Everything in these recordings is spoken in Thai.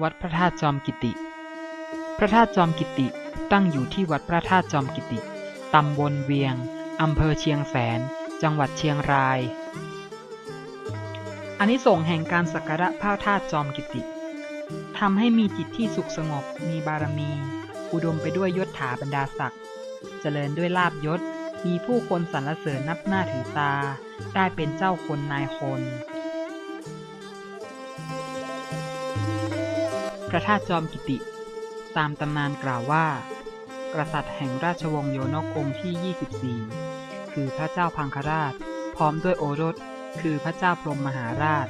วัดพระธาตุจอมกิติ พระธาตุจอมกิติ ตั้งอยู่ที่วัดพระธาตุจอมกิติ ตำบลเวียง อำเภอเชียงแสน จังหวัดเชียงรายอานิสงส์แห่งการสักการะพระธาตุจอมกิติทำให้มีจิตที่สุขสงบ มีบารมี อุดมไปด้วยยศถาบรรดาศักดิ์ เจริญด้วยลาบยศ มีผู้คนสรรเสริญนับหน้าถือตา ได้เป็นเจ้าคนนายคน พระธาตุจอมกิติ ตามตำนานกล่าวว่า กษัตริย์แห่งราชวงศ์โยนกองค์ที่ 24 คือพระเจ้าพังคราช พร้อมด้วยโอรส คือพระเจ้าพรหมมหาราช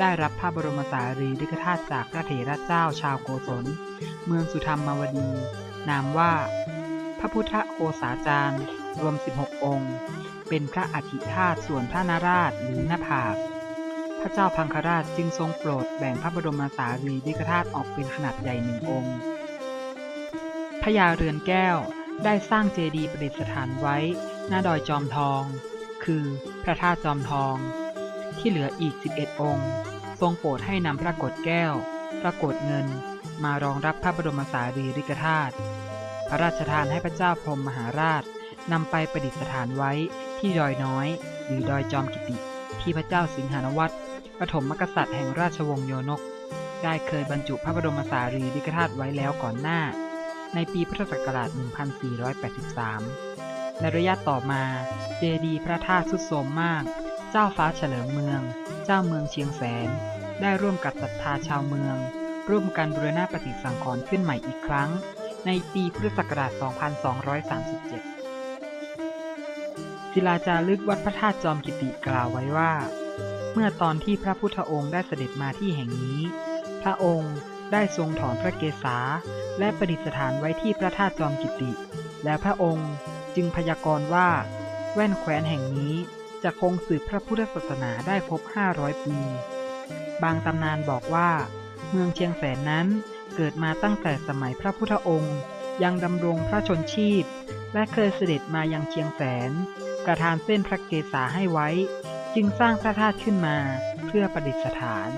ได้รับพระบรมสารีริกธาตุจากพระเถระเจ้าชาวโกศล เมืองสุธรรมวดี นามว่า พระพุทธโอษาจารย์ รวม 16 องค์ เป็นพระอธิธาตุส่วนพระนาราชหรือหน้าผาก พระเจ้าพังคราชจึงทรงโปรดแบ่งพระบรมสารีริกธาตุออกเป็นขนาดใหญ่หนึ่งองค์พญาเรือนแก้วได้สร้างเจดีย์ประดิษฐานไว้ หน้าดอยจอมทอง คือพระธาตุจอมทอง ที่เหลืออีก 11 องค์ ทรงโปรดให้นำพระกฏแก้ว พระกฏเงิน มารองรับพระบรมสารีริกธาตุพระราชทานให้พระเจ้าพรหมมหาราชนำไปประดิษฐานไว้ที่ดอยน้อย หรือดอยจอมกิติ ที่พระเจ้าสิงหานวัตร ฐมมกษัตริย์แห่งราชวงศ์โยนก ได้เคยบรรจุพระบรมสารีริกธาตุไว้แล้วก่อนหน้า ในปีพุทธศักราช 1483 ในระยะต่อมาเจดีย์พระธาตุทรุดโทมมาก เจ้าฟ้าเฉลิมเมือง เจ้าเมืองเชียงแสน ได้ร่วมกับศรัทธาชาวเมือง ร่วมกันบูรณะปฏิสังขรณ์ขึ้นใหม่อีกครั้ง ในปีพุทธศักราช 2237 ศิลาจารึกวัดพระธาตุจอมกิติกล่าวไว้ว่า เมื่อตอนที่พระพุทธองค์ได้เสด็จมาที่แห่งนี้ พระองค์ได้ทรงถอนพระเกศาและประดิษฐานไว้ที่พระธาตุจอมกิติ แล้วพระองค์จึงพยากรณ์ว่า แว่นแคว้นแห่งนี้จะคงสืบพระพุทธศาสนาได้ครบ 500 ปี บางตำนานบอกว่า เมืองเชียงแสนนั้นเกิดมาตั้งแต่สมัยพระพุทธองค์ ยังดำรงพระชนชีพ และเคยเสด็จมายังเชียงแสน ประทานเส้นพระเกศาให้ไว้ จึงสร้างพระธาตุขึ้นมาเพื่อประดิษฐาน